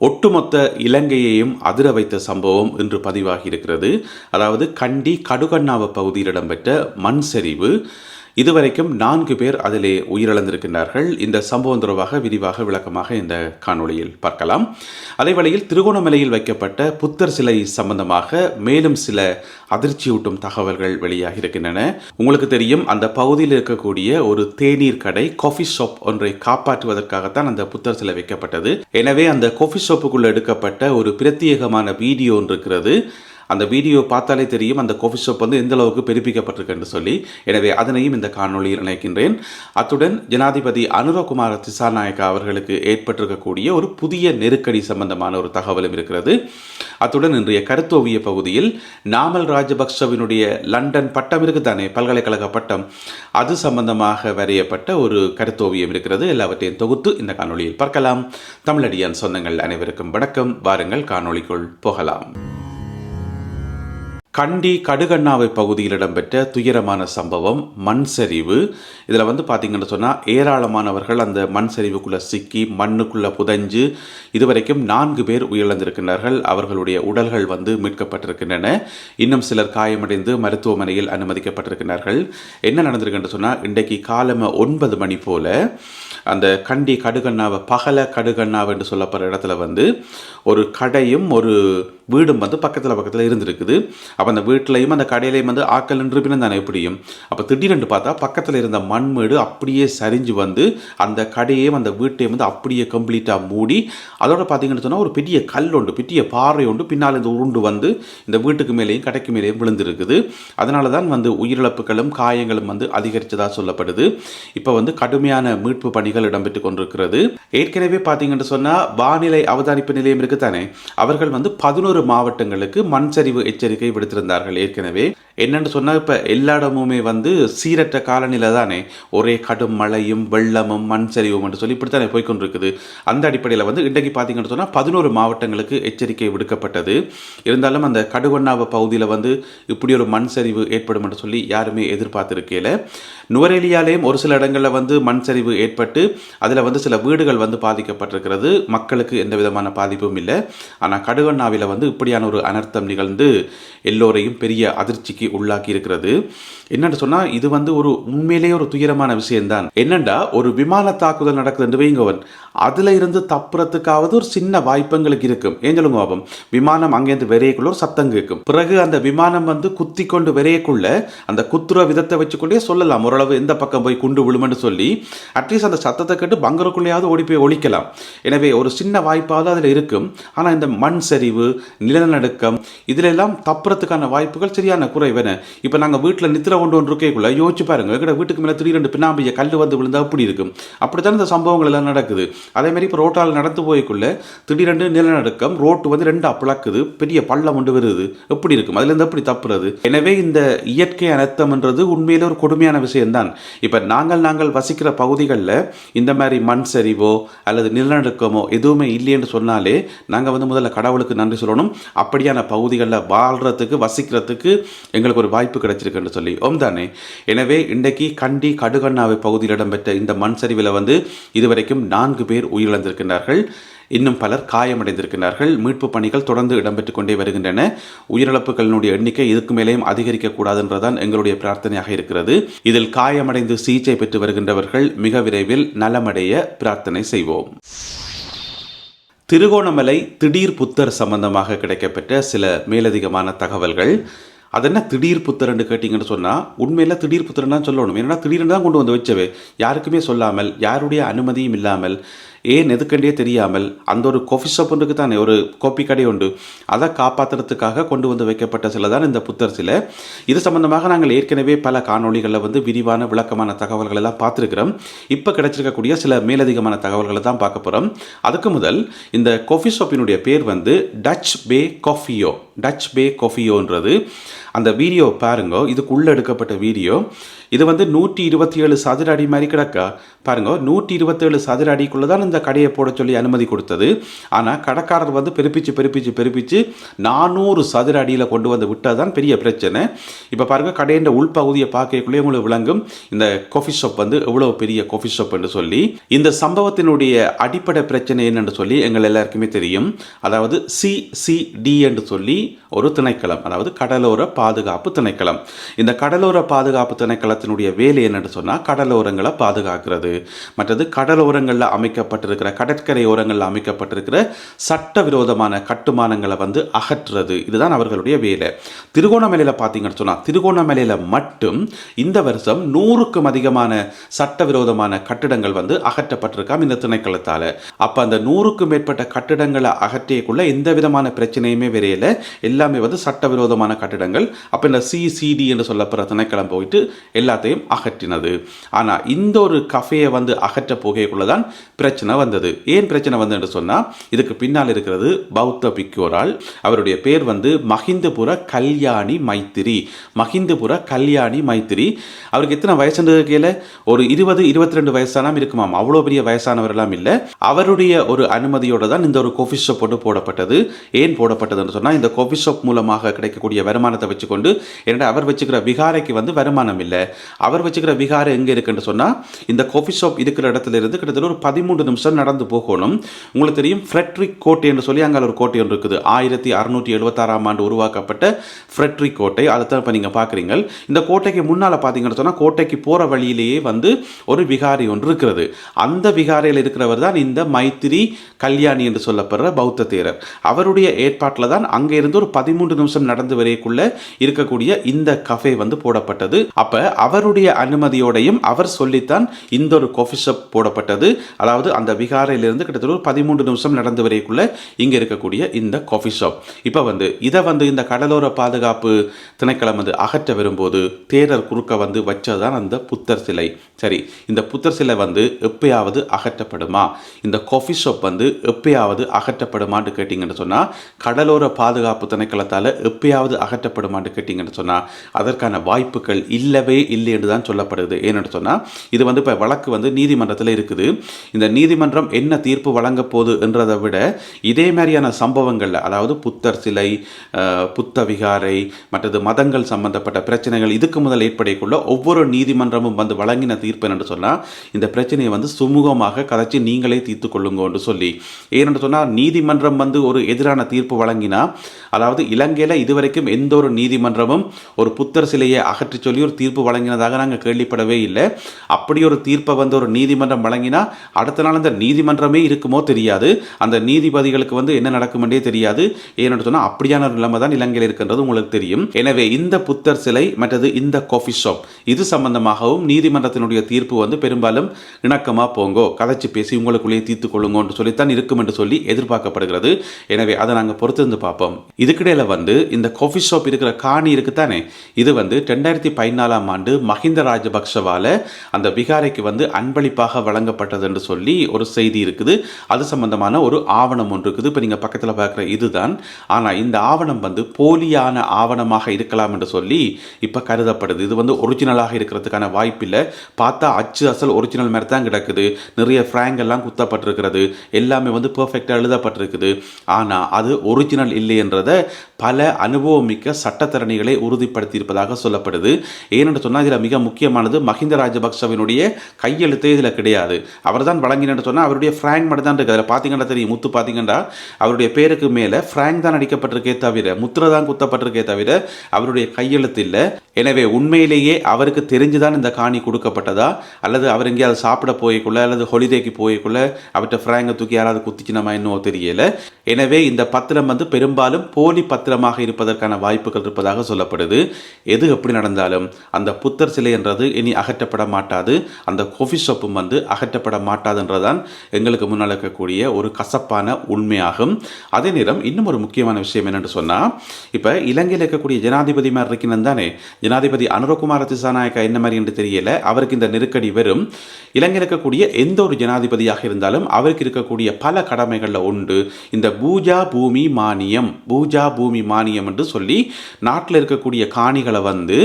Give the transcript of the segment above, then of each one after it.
ஒட்டுமொத்த இலங்கையையும் அதிர வைத்த சம்பவம் இன்று பதிவாகி இருக்கிறது அதாவது கண்டி கடுகண்ணாவ பகுதியில் இடம்பெற்ற மண் சரிவு இதுவரைக்கும் நான்கு பேர் அதிலே உயிரிழந்திருக்கின்றார்கள். இந்த சம்பவம் தொடர்பாக விரிவாக விளக்கமாக இந்த காணொளியில் பார்க்கலாம். அதேவேளையில் திருகோணமலையில் வைக்கப்பட்ட புத்தர் சிலை சம்பந்தமாக மேலும் சில அதிர்ச்சியூட்டும் தகவல்கள் வெளியாகி இருக்கின்றன. உங்களுக்கு தெரியும் அந்த பகுதியில் இருக்கக்கூடிய ஒரு தேநீர் கடை காஃபி ஷாப் ஒன்றை காப்பாற்றுவதற்காகத்தான் அந்த புத்தர் சிலை வைக்கப்பட்டது. எனவே அந்த காஃபி ஷாப்புக்குள்ள எடுக்கப்பட்ட ஒரு பிரத்யேகமான வீடியோ ஒன்று இருக்கிறது. அந்த வீடியோ பார்த்தாலே தெரியும் அந்த காஃபி ஷாப் வந்து எந்த அளவுக்கு பெருப்பிக்கப்பட்டிருக்குன்னு சொல்லி. எனவே அதனையும் இந்த காணொளியில் இணைக்கின்றேன். அத்துடன் ஜனாதிபதி அனுரகுமார திசாநாயக்கா அவர்களுக்கு ஏற்பட்டிருக்கக்கூடிய ஒரு புதிய நெருக்கடி சம்பந்தமான ஒரு தகவலும் இருக்கிறது. அத்துடன் இன்றைய கருத்தோவிய பகுதியில் நாமல் ராஜபக்சவினுடைய லண்டன் பட்டம் இருக்குதானே பல்கலைக்கழக பட்டம். அது சம்பந்தமாக வரையப்பட்ட ஒரு கருத்தோவியம் இருக்கிறது. எல்லாவற்றையும் தொகுத்து இந்த காணொலியில் பார்க்கலாம். தமிழடியான் சொந்தங்கள் அனைவருக்கும் வணக்கம். வாருங்கள் காணொளிக்குள் போகலாம். கண்டி கடுகண்ணாவை பகுதியில் இடம்பெற்ற துயரமான சம்பவம் மண் சரிவு. இதில் வந்து பார்த்தீங்கன்னு சொன்னால் ஏராளமானவர்கள் அந்த மண் சரிவுக்குள்ளே சிக்கி மண்ணுக்குள்ளே புதைஞ்சு இதுவரைக்கும் நான்கு பேர் உயிரிழந்திருக்கின்றார்கள். அவர்களுடைய உடல்கள் வந்து மீட்கப்பட்டிருக்கின்றன. இன்னும் சிலர் காயமடைந்து மருத்துவமனையில் அனுமதிக்கப்பட்டிருக்கிறார்கள் என்ன நடந்திருக்குன்னு சொன்னால் இன்றைக்கு காலம ஒன்பது மணி போல் அந்த கண்டி கடுகண்ணாவை பகல கடுகண்ணாவை என்று சொல்லப்படுற இடத்துல வந்து ஒரு கடையும் ஒரு வீடும் வந்து பக்கத்தில் பக்கத்தில் இருந்திருக்குது. அப்போ அந்த வீட்டிலையும் அந்த கடையிலையும் வந்து ஆக்கள் நின்று பின்ன தானே எப்படியும். அப்போ திடீரென்று பார்த்தா பக்கத்தில் இருந்த மண்மேடு அப்படியே சரிஞ்சு வந்து அந்த கடையையும் அந்த வீட்டையும் வந்து அப்படியே கம்ப்ளீட்டாக மூடி அதோட பார்த்தீங்கன்னு சொன்னால் ஒரு பெரிய கல் உண்டு பெரிய பாறை உண்டு. பின்னால் இந்த உருண்டு வந்து இந்த வீட்டுக்கு மேலேயும் கடைக்கு மேலேயும் விழுந்திருக்குது. அதனால தான் வந்து உயிரிழப்புகளும் காயங்களும் வந்து அதிகரித்ததாக சொல்லப்படுது. இப்போ வந்து கடுமையான மீட்பு பணிகள் இடம்பெற்று கொண்டிருக்கிறது. ஏற்கனவே பார்த்தீங்கன்னு சொன்னால் வானிலை அவதானிப்பு நிலையம் இருக்குதானே? அவர்கள் வந்து பதினோரு மாவட்டங்களுக்கு மண் சரிவு எச்சரிக்கை விடுத்திருந்தார்கள். ஏற்கனவே என்னென்னு சொன்னால் இப்போ எல்லா இடமுமே வந்து சீரற்ற காலநிலை தானே. ஒரே கடும் மழையும் வெள்ளமும் மண் சரிவும் என்று சொல்லி இப்படித்தானே போய்கொண்டிருக்குது அந்த அடிப்படையில் வந்து இன்றைக்கு பார்த்தீங்கன்னு சொன்னால் பதினோரு மாவட்டங்களுக்கு எச்சரிக்கை விடுக்கப்பட்டது. இருந்தாலும் அந்த கடுவண்ணாவ பகுதியில் வந்து இப்படி ஒரு மண் சரிவு ஏற்படும் என்று சொல்லி யாருமே எதிர்பார்த்திருக்கையில் நுவரெலியாலேயும் ஒரு சில இடங்களில் வந்து மண் சரிவு ஏற்பட்டு அதில் வந்து சில வீடுகள் வந்து பாதிக்கப்பட்டிருக்கிறது. மக்களுக்கு எந்த விதமான பாதிப்பும் இல்லை. ஆனால் கடுவண்ணாவில் வந்து இப்படியான ஒரு அனர்த்தம் நிகழ்ந்து எல்லோரையும் பெரிய அதிர்ச்சிக்கு உள்ளாக்கி இருக்கிறது என்னன்னு சொன்னால் இது வந்து ஒரு உண்மையிலேயே ஒரு துயரமான விஷயம்தான். என்னண்டா ஒரு விமான தாக்குதல் நடக்குதுன்னு வைங்கவன். அதில் இருந்து தப்புறதுக்காவது ஒரு சின்ன வாய்ப்புங்களுக்கு இருக்கும். ஏன் சொல்லுங்க விமானம் அங்கேருந்து விரையக்குள்ள ஒரு சத்தம் கேட்கும். பிறகு அந்த விமானம் வந்து குத்தி கொண்டு விரையக்குள்ள அந்த குத்துற விதத்தை வச்சுக்கொண்டே சொல்லலாம். ஓரளவு எந்த பக்கம் போய் குண்டு விழுமென்னு சொல்லி அட்லீஸ்ட் அந்த சத்தத்தை கேட்டு பங்கருக்குள்ளேயாவது ஓடி போய் ஒழிக்கலாம். எனவே ஒரு சின்ன வாய்ப்பாவது அதில் இருக்கும். ஆனால் இந்த மண் சரிவு நிலநடுக்கம் இதில் எல்லாம் தப்புறதுக்கான வாய்ப்புகள் சரியான குறைவன இப்போ நாங்கள் வீட்டில் நித்திர கொண்டு ஒன்று இருக்கேக்குள்ள யோசிச்சு பாருங்க எங்கட வீட்டுக்கு மேலே திடீரெண்டு பின்னாம்பிய கல் வந்து விழுந்தா அப்படி இருக்கும்? அப்படித்தான் இந்த சம்பவங்கள் எல்லாம் நடக்குது. அதே மாதிரி இப்போ ரோட்டால் நடந்து போய்க்குள்ள திடீரெண்டு நிலநடுக்கம் ரோட்டு வந்து ரெண்டு பிளக்குது பெரிய பள்ளம் ஒன்று வருது. எப்படி இருக்கும்? அதுல இருந்து எப்படி தப்புறது? எனவே இந்த இயற்கை அனர்த்தம்ன்றது உண்மையிலே ஒரு கொடுமையான விஷயம்தான். இப்போ நாங்கள் நாங்கள் வசிக்கிற பகுதிகளில் இந்த மாதிரி மண் சரிவோ அல்லது நிலநடுக்கமோ எதுவுமே இல்லைன்னு சொன்னாலே நாங்கள் வந்து முதல்ல கடவுளுக்கு நன்றி சொல்லணும். அப்படியான பகுதிகளில் வாழ்கிறதுக்கு வசிக்கிறதுக்கு எங்களுக்கு ஒரு வாய்ப்பு கிடைச்சிருக்குன்னு சொல்லி. ஓம் தானே. எனவே இன்றைக்கு கண்டி கடுகண்ணாவை பகுதியில் இடம்பெற்ற இந்த மண் சரிவில் வந்து இதுவரைக்கும் நான்கு பேர் உயிரிழந்திருக்கின்றார்கள் இன்னும் பலர் காயமடைந்திருக்கிறார்கள். மீட்பு பணிகள் தொடர்ந்து இடம்பெற்றுக் கொண்டே வருகின்றன. உயிரிழப்புகளினுடைய எண்ணிக்கை இதுக்கு மேலேயும் அதிகரிக்கக்கூடாதுன்றதான் எங்களுடைய பிரார்த்தனையாக இருக்கிறது. இதில் காயமடைந்து சிகிச்சை பெற்று வருகின்றவர்கள் மிக விரைவில் நலமடைய பிரார்த்தனை செய்வோம். திருகோணமலை திடீர் புத்தர் சம்பந்தமாக கிடைக்கப்பெற்ற சில மேலதிகமான தகவல்கள். அது என்ன திடீர் புத்திரன்னு கேட்டிங்கன்னு சொன்னால் உண்மையில் திடீர் புத்திரன் தான் சொல்லணும். ஏன்னா திடீர்னு தான் கொண்டு வந்து வச்சவே. யாருக்குமே சொல்லாமல் யாருடைய அனுமதியும் இல்லாமல் ஏன் எதுக்கண்டே தெரியாமல் அந்த ஒரு கொஃபி ஷாப் ஒன்றுக்கு தானே ஒரு கோப்பி கடை உண்டு அதை காப்பாற்றுறதுக்காக கொண்டு வந்து வைக்கப்பட்ட சில தான் இந்த புத்தர் சிலை. இது சம்பந்தமாக நாங்கள் ஏற்கனவே பல காணொளிகளில் வந்து விரிவான விளக்கமான தகவல்கள் எல்லாம் பார்த்துருக்கிறோம். இப்போ கிடைச்சிருக்கக்கூடிய சில மேலதிகமான தகவல்களை தான் பார்க்க போகிறோம் அதுக்கு முதல் இந்த கோஃபி ஷாப்பினுடைய பேர் வந்து டச் பே காஃபியோ டச் பே காஃபியோன்றது அந்த வீடியோ பாருங்க. இதுக்குள்ளே எடுக்கப்பட்ட வீடியோ. இது வந்து நூற்றி இருபத்தி ஏழு சதுர அடி மாதிரி கிடக்கா. பாருங்க நூற்றி இருபத்தேழு சதுர அடிக்குள்ளே தான் இந்த கடையை போட சொல்லி அனுமதி கொடுத்தது. ஆனால் கடைக்காரர் வந்து பெருப்பிச்சு பெருப்பிச்சு பெருப்பிச்சு நானூறு சதுர அடியில் கொண்டு வந்து விட்டால் தான் பெரிய பிரச்சனை. இப்போ பாருங்க கடையின் உள்பகுதியை பார்க்கக்குள்ளே உங்களுக்கு விளங்கும். இந்த காஃபி ஷாப் வந்து எவ்வளோ பெரிய காஃபி ஷாப் என்று சொல்லி இந்த சம்பவத்தினுடைய அடிப்படை பிரச்சனை என்னென்று சொல்லி எங்கள் எல்லாருக்குமே தெரியும். அதாவது சிசிடி என்று சொல்லி ஒரு திணைக்களம் அதாவது கடலோர பாதுகாப்பு திணைக்களம். இந்த கடலோர பாதுகாப்பு திணைக்களத்தினுடைய வேலை என்னன்னு சொன்னால் கடலோரங்களை பாதுகாக்கிறது. மற்றது கடலோரங்களில் அமைக்கப்பட்டிருக்கிற கடற்கரை ஓரங்களில் அமைக்கப்பட்டிருக்கிற சட்டவிரோதமான கட்டுமானங்களை வந்து அகற்றுறது. இதுதான் அவர்களுடைய வேலை. திருகோணமலையில் பார்த்தீங்கன்னு சொன்னால் திருகோணமலையில் மட்டும் இந்த வருஷம் நூறுக்கும் அதிகமான சட்டவிரோதமான கட்டிடங்கள் வந்து அகற்றப்பட்டிருக்காம் இந்த திணைக்களத்தால். அப்போ அந்த நூறுக்கும் மேற்பட்ட கட்டிடங்களை அகற்றியக்குள்ள எந்த விதமான பிரச்சனையுமே வரையில. எல்லாமே வந்து சட்டவிரோதமான கட்டிடங்கள். அப்போ இந்த சிசிடி என்று சொல்லப்படுற திணைக்களம் போயிட்டு எல்லா எல்லாத்தையும் அகற்றினது. ஆனால் இந்த ஒரு கஃபேயை வந்து அகற்ற போகைக்குள்ள தான் பிரச்சனை வந்தது. ஏன் பிரச்சனை வந்து என்று சொன்னால் இதுக்கு பின்னால் இருக்கிறது பௌத்த பிக்கோரால் அவருடைய பேர் வந்து மஹிந்தபுர கல்யாணி மைத்திரி. மஹிந்தபுர கல்யாணி மைத்திரி. அவருக்கு எத்தனை வயசுன்றது கீழே ஒரு இருபது இருபத்தி ரெண்டு வயசானாம் இருக்குமாம். அவ்வளோ பெரிய வயசானவரெல்லாம் இல்லை. அவருடைய ஒரு அனுமதியோட தான் இந்த ஒரு கோஃபி ஷாப் ஒன்று போடப்பட்டது. ஏன் போடப்பட்டதுன்னு சொன்னால் இந்த கோஃபி ஷாப் மூலமாக கிடைக்கக்கூடிய வருமானத்தை வச்சுக்கொண்டு என்னடா அவர் வச்சுக்கிற விகாரைக்கு வந்து வருமானம் இல்லை. அவர் வச்சுக்கிற விகாரம் எங்கே இருக்குன்னு சொன்னால் இந்த காஃபி ஷாப் இருக்கிற இடத்துல இருந்து கிட்டத்தட்ட ஒரு பதிமூன்று நிமிஷம் நடந்து போகணும். உங்களுக்கு தெரியும் ஃப்ரெட்ரிக் கோட்டை என்று சொல்லி அங்கே ஒரு கோட்டை ஒன்று இருக்குது. ஆயிரத்தி அறுநூற்றி எழுபத்தாறாம் ஆண்டு உருவாக்கப்பட்ட ஃப்ரெட்ரிக் கோட்டை அதை தான் இப்போ நீங்கள் பார்க்குறீங்க. இந்த கோட்டைக்கு முன்னால் பார்த்தீங்கன்னு சொன்னால் கோட்டைக்கு போகிற வழியிலேயே வந்து ஒரு விகாரி ஒன்று இருக்கிறது. அந்த விகாரியில் இருக்கிறவர் தான் இந்த மைத்திரி கல்யாணி என்று சொல்லப்படுற பௌத்த தேரர். அவருடைய ஏற்பாட்டில் தான் அங்கே இருந்து ஒரு பதிமூன்று நிமிஷம் நடந்து வரைக்குள்ள இருக்கக்கூடிய இந்த கஃபே வந்து போடப்பட்டது. அப்ப அவருடைய அனுமதியோடையும் அவர் சொல்லித்தான் இந்த ஒரு காஃபி ஷாப் போடப்பட்டது. அதாவது அந்த விகாரையிலிருந்து கிட்டத்தட்ட ஒரு பதிமூன்று நிமிஷம் நடந்து வரைக்குள்ள இங்க இருக்கக்கூடிய இந்த காஃபி ஷாப் இப்போ வந்து இதை வந்து இந்த கடலோர பாதுகாப்பு திணைக்களம் வந்து அகற்ற வரும்போது தேரர் குறுக்க வந்து வச்சதுதான் அந்த புத்தர் சிலை. சரி இந்த புத்தர் சிலை வந்து எப்பயாவது அகற்றப்படுமா? இந்த காஃபி ஷாப் வந்து எப்பயாவது அகற்றப்படுமான்னு கேட்டிங்கன்னு சொன்னால் கடலோர பாதுகாப்பு திணைக்களத்தால் எப்பயாவது அகற்றப்படுமான்னு கேட்டிங்கன்னு சொன்னால் அதற்கான வாய்ப்புகள் இல்லவே இல்லை என்று தான் சொல்லப்படுது ஏன்னு சொன்னால் இது வந்து இப்போ வழக்கு வந்து நீதிமன்றத்தில் இருக்குது. இந்த நீதிமன்றம் என்ன தீர்ப்பு வழங்க போகுது என்றதை விட இதே மாதிரியான சம்பவங்களில் அதாவது புத்தர் சிலை புத்த விகாரை மற்றது மதங்கள் சம்பந்தப்பட்ட பிரச்சனைகள் இதுக்கு முதல் ஏற்படைக்குள்ள ஒவ்வொரு நீதிமன்றமும் வந்து வழங்கின தீர்ப்பு என்று சொன்னால் இந்த பிரச்சனையை வந்து சுமூகமாக கதைச்சி நீங்களே தீர்த்து கொள்ளுங்கன்னு சொல்லி. ஏனென்று சொன்னால் நீதிமன்றம் வந்து ஒரு எதிரான தீர்ப்பு வழங்கினா அதாவது இலங்கையில் இதுவரைக்கும் எந்த ஒரு நீதிமன்றமும் ஒரு புத்தர் சிலையை அகற்றி சொல்லி ஒரு தீர்ப்பு வழங்கினதாக நாங்கள் கேள்விப்படவே இல்லை. அப்படி ஒரு தீர்ப்பை வந்து ஒரு நீதிமன்றம் வழங்கினா அடுத்த நாள் அந்த நீதிமன்றமே இருக்குமோ தெரியாது. அந்த நீதிபதிகளுக்கு வந்து என்ன நடக்குமென்றே தெரியாது. ஏன்னு சொன்னால் அப்படியான ஒரு நிலைமை தான் இலங்கையில் இருக்கின்றது உங்களுக்கு தெரியும். எனவே இந்த புத்தர் சிலை மற்றது இந்த காஃபி ஷாப் இது சம்பந்தமாகவும் நீதிமன்றத்தினுடைய தீர்ப்பு வந்து பெரும்பாலும் இணக்கமாக போங்கோ கதைச்சு பேசி உங்களுக்குள்ளேயே தீர்த்து கொள்ளுங்கன்னு சொல்லித்தான் இருக்கும் என்று சொல்லி எதிர்பார்க்கப்படுகிறது. எனவே அதை நாங்கள் பொறுத்திருந்து பார்ப்போம். இதுக்கிடையில வந்து இந்த காஃபி ஷாப் இருக்கிற காணி இருக்குத்தானே இது வந்து ரெண்டாயிரத்தி பதினாலாம் ஆண்டு மஹிந்த ராஜபக்ஷவால அந்த விகாரைக்கு வந்து அன்பளிப்பாக வழங்கப்பட்டது என்று சொல்லி ஒரு செய்தி இருக்குது. அது சம்பந்தமான ஒரு ஆவணம் ஒன்று இருக்குது. இப்போ நீங்கள் பக்கத்தில் பார்க்குற இதுதான். ஆனால் இந்த ஆவணம் வந்து போலியான ஆவணமாக இருக்கலாம் என்று சொல்லி இப்போ கருதப்படுது. இது வந்து ஒரிஜினலாக இருக்கிறதுக்கான வாய்ப்பில்லை. பார்த்தா அச்சு அசல் ஒரிஜினல் மாதிரி தான் கிடக்குது. நிறைய ஃப்ராங்க் எல்லாம் குத்தப்பட்டிருக்கிறது. எல்லாமே வந்து பர்ஃபெக்டாக எழுதப்பட்டிருக்குது. ஆனால் அது ஒரிஜினல் இல்லை என்றதை பல அனுபவமிக்க சட்டத்தரணிகளை உறுதிப்படுத்தியிருப்பதாக சொல்லப்படுது. ஏனென்று சொன்னால் இதில் மிக முக்கியமானது மஹிந்த ராஜபக்சவினுடைய கையெழுத்தே இதில் கிடையாது. அவர் தான் வழங்கினு சொன்னால் அவருடைய ஃப்ராங்க் மட்டும் தான் இருக்குது அதில் பார்த்தீங்கன்னா தெரியும். முத்து பார்த்தீங்கன்னா அவருடைய பேருக்கு மேலே ஃப்ராங்க் தான் அடிக்கப்பட்டிருக்கே தவிர முத்திரை தான் குத்தப்பட்டிருக்கே தவிர அவருடைய கையெழுத்து இல்லை. எனவே உண்மையிலேயே அவருக்கு தெரிஞ்சுதான் இந்த காணி கொடுக்கப்பட்டதா? அல்லது அவர் எங்கேயாவது சாப்பிட போய்க்குள்ள அல்லது ஹொலிடேக்கு போய்க்குள்ள அவர்கிட்ட ஃப்ராங்கை தூக்கி யாராவது குத்திக்கணுமா இன்னும் தெரியல. எனவே இந்த பத்திரம் வந்து பெரும்பாலும் போலி பத்திரமாக இருப்பதற்கான வாய்ப்புகள் இருப்பதாக சொல்லப்படுது. எது எப்படி நடந்தாலும் அந்த புத்தர் சிலை என்றது இனி அகற்றப்பட மாட்டாது. அந்த கோஃபி ஷாப்பும் வந்து அகற்றப்பட மாட்டாதுன்றதான் எங்களுக்கு முன்னால் இருக்கக்கூடிய ஒரு கசப்பான உண்மையாகும். அதே நேரம் இன்னும் ஒரு முக்கியமான விஷயம் என்னென்னு சொன்னால் இப்போ இலங்கையில் இருக்கக்கூடிய ஜனாதிபதி மாதிரி இருக்கணும் தானே? ஜனாதிபதி அனுரகுமார திசாநாயக்கா என்ன மாதிரி என்று தெரியல. அவருக்கு இந்த நெருக்கடி வரும். இலங்கையில் இருக்கக்கூடிய எந்த ஒரு ஜனாதிபதியாக இருந்தாலும் அவருக்கு இருக்கக்கூடிய பல கடமைகளில் உண்டு. இந்த பூஜா பூமி மானியம் பூஜா பூமி மானியம் என்று சொல்லி நாட்டில் இருக்கக்கூடிய காணிகளை வந்து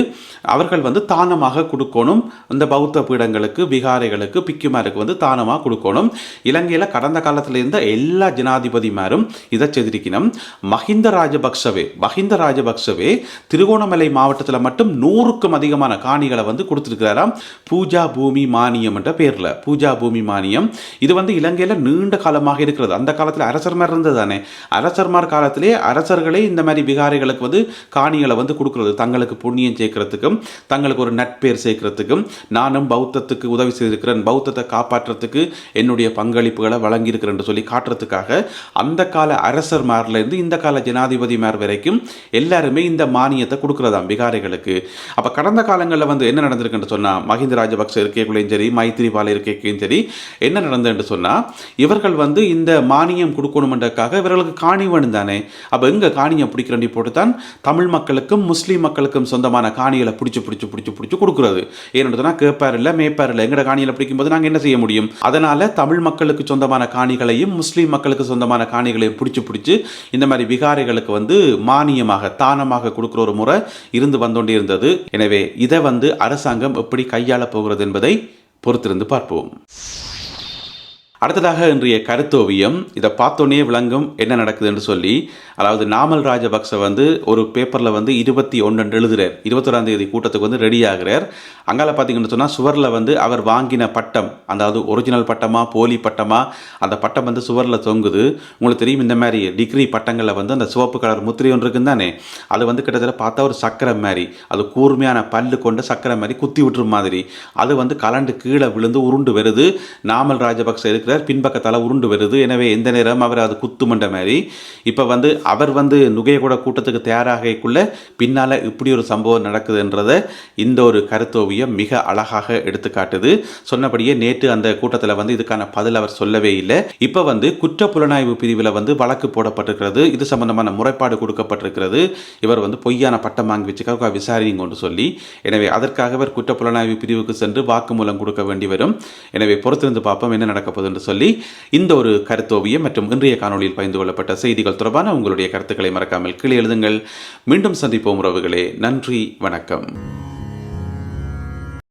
அவர்கள் வந்து தானமாக கொடுக்கணும். இந்த பௌத்த பீடங்களுக்கு விகாரைகளுக்கு பிக்குமாருக்கு வந்து தானமாக கொடுக்கணும். இலங்கையில் கடந்த காலத்தில் இருந்த எல்லா ஜனாதிபதிமாரும் இதை செதிரிக்கணும் மஹிந்த ராஜபக்சவே மஹிந்த ராஜபக்சவே திருகோணமலை மாவட்டத்தில் மட்டும் நூறுக்கும் அதிகமான காணிகளை வந்து கொடுத்துருக்கிறாராம். பூஜா பூமி மானியம் என்ற பேரில். பூஜா பூமி மானியம். இது வந்து இலங்கையில் நீண்ட காலமாக இருக்கிறது. அந்த காலத்தில் அரசர்மார் இருந்தது தானே அரசர்மார் காலத்திலே அரசர்களே இந்த மாதிரி விகாரைகளுக்கு வந்து காணிகளை வந்து கொடுக்குறது. தங்களுக்கு புண்ணியம் சேர்க்கறதுக்கும் தங்களுக்கு ஒரு நட்பேர் சேர்க்கறதுக்கும் நானும் பௌத்தத்துக்கு உதவி செய்திருக்கிறேன். பௌத்தத்தை காப்பாற்றுறதுக்கு என்னுடைய பங்களிப்புகளை வழங்கியிருக்கிறேன் சொல்லி காட்டுறதுக்காக அந்த கால அரசர் இருந்து இந்த கால ஜனாதிபதி மேர் வரைக்கும் எல்லாருமே இந்த மானியத்தை கொடுக்குறதாம் விகாரிகளுக்கு. அப்போ கடந்த காலங்களில் வந்து என்ன நடந்திருக்குன்னு சொன்னால் மஹிந்த ராஜபக்ச இருக்கக்குள்ளேயும் சரி மைத்திரிபால இருக்கக்கையும் சரி என்ன நடந்ததுன்னு சொன்னால் இவர்கள் வந்து இந்த மானியம் கொடுக்கணுமென்றக்காக இவர்களுக்கு காணி தானே அப்போ எங்கே காணியை பிடிக்கிறண்டி போட்டு தான் தமிழ் மக்களுக்கும் முஸ்லீம் மக்களுக்கும் சொந்தமான காணிகளை பிடிச்சி பிடிச்சி பிடிச்சி பிடிச்சி கொடுக்குறது. ஏன்னு சொன்னால் கேட்பார் இல்லை மேய்ப்பார் இல்லை எங்கட காணியில் பிடிக்கும்போது நாங்கள் என்ன செய்ய முடியும்? அதனால் தமிழ் மக்களுக்கு சொந்தமான காணிகளையும் முஸ்லீம் மக்களுக்கு சொந்தமான காணிகளையும் பிடிச்சி பிடிச்சி இந்த மாதிரி விகாரிகளுக்கு வந்து மானியமாக தானமாக கொடுக்குற ஒரு முறை இருந்து வந்தோண்டே இருந்தது. எனவே இதை வந்து அரசாங்கம் எப்படி கையாள போகிறது என்பதை பொறுத்திருந்து பார்ப்போம். அடுத்ததாக இன்றைய கருத்தோவியம். இதை பார்த்தோன்னே விளங்கும் என்ன நடக்குதுன்னு சொல்லி அதாவது நாமல் ராஜபக்ச வந்து ஒரு பேப்பரில் வந்து இருபத்தி ஒன்று எழுதுகிறார் இருபத்தொராம் தேதி கூட்டத்துக்கு வந்து ரெடி ஆகிறார். அங்கால பார்த்தீங்கன்னு சொன்னால் சுவரில் வந்து அவர் வாங்கின பட்டம் அதாவது ஒரிஜினல் பட்டமா போலி பட்டமா அந்த பட்டம் வந்து சுவரில் தொங்குது. உங்களுக்கு தெரியும் இந்த மாதிரி டிகிரி பட்டங்களில் வந்து அந்த சிவப்பு கலர் முத்திரை ஒன்று இருக்குன்னு தானே? அது வந்து கிட்டத்தட்ட பார்த்தா ஒரு சக்கரை மாதிரி. அது கூர்மையான பல்லு கொண்ட சக்கரை மாதிரி குத்தி விட்டுற மாதிரி. அது வந்து கலண்டு கீழே விழுந்து உருண்டு வருது. நாமல் ராஜபக்ச இருக்கிற இருக்கிறார் பின்பக்கத்தால் உருண்டு வருது. எனவே எந்த நேரம் அவர் அது குத்துமன்ற மாதிரி இப்போ வந்து அவர் வந்து நுகையகூட கூட்டத்துக்கு தயாராகக்குள்ள பின்னால் இப்படி ஒரு சம்பவம் நடக்குதுன்றதை இந்த ஒரு கருத்தோவியம் மிக அழகாக எடுத்து காட்டுது சொன்னபடியே நேற்று அந்த கூட்டத்தில் வந்து இதுக்கான பதில் அவர் சொல்லவே இல்லை. இப்போ வந்து குற்ற புலனாய்வு பிரிவில் வந்து வழக்கு போடப்பட்டிருக்கிறது. இது சம்பந்தமான முறைப்பாடு கொடுக்கப்பட்டிருக்கிறது. இவர் வந்து பொய்யான பட்டம் வாங்கி வச்சுக்காக விசாரிங்க கொண்டு சொல்லி எனவே அதற்காக அவர் குற்ற புலனாய்வு பிரிவுக்கு சென்று வாக்குமூலம் கொடுக்க வேண்டி வரும். எனவே பொறுத்திருந்து பார்ப்போம் என்ன நடக்க போகுது என்று சொல்லி இந்த ஒரு கருத்தோவியம் மற்றும் இன்றைய காணொலியில் பகிர்ந்து கொள்ளப்பட்ட செய்திகள் தொடர்பான உங்களுடைய கருத்துக்களை மறக்காமல் கீழே எழுதுங்கள். மீண்டும் சந்திப்போம் உறவுகளே. நன்றி வணக்கம்.